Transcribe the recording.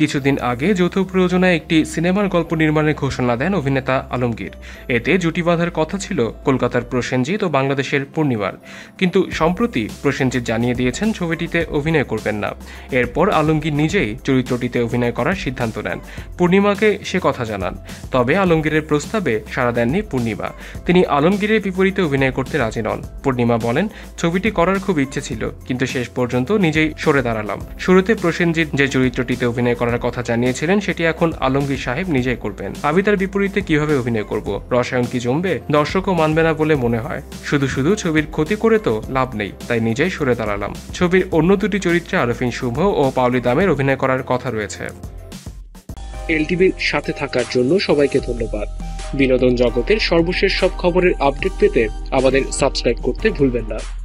কিছুদিন আগে যৌথ প্রযোজনায় একটি সিনেমার গল্প নির্মাণের ঘোষণা দেন অভিনেতা আলমগীর। এতে জুটি বাঁধার কথা ছিল কলকাতার প্রসেনজিৎ ও বাংলাদেশের পূর্ণিমার। কিন্তু সম্প্রতি প্রসেনজিৎ জানিয়ে দিয়েছেন ছবিটিতে অভিনয় করবেন না। এরপর আলমগীর নিজেই চরিত্রটিতে অভিনয় করার সিদ্ধান্ত নেন। পূর্ণিমাকে সে কথা জানান। তবে আলমগীরের প্রস্তাবে সাড়া দেননি পূর্ণিমা। তিনি আলমগীরের বিপরীতে অভিনয় করতে রাজি নন। পূর্ণিমা বলেন, ছবিটি করার খুব ইচ্ছে ছিল, কিন্তু শেষ পর্যন্ত নিজেই সরে দাঁড়ালাম। শুরুতে প্রসেনজিৎ যে চরিত্রটিতে অভিনয় করার কথা জানিয়েছিলেন, সেটি এখন আলমগীর সাহেব নিজেই করবেন। আমি তার বিপরীতে কীভাবে অভিনয় করব? রসায়ন কি জমবে? দর্শকও মানবে না বলে মনে হয়। শুধু শুধু ছবির ক্ষতি করে তো লাভ নেই, তাই নিজেই সরে দাঁড়ালাম। ছবির অন্য দুটি চরিত্রে আরফিন শুভ ও পাওলি দামের অভিনয় করার কথা রয়েছে। এলটিভির সাথে থাকার জন্য সবাইকে ধন্যবাদ। বিনোদন জগতের সর্বশেষ সব খবরের আপডেট পেতে আমাদের সাবস্ক্রাইব করতে ভুলবেন না।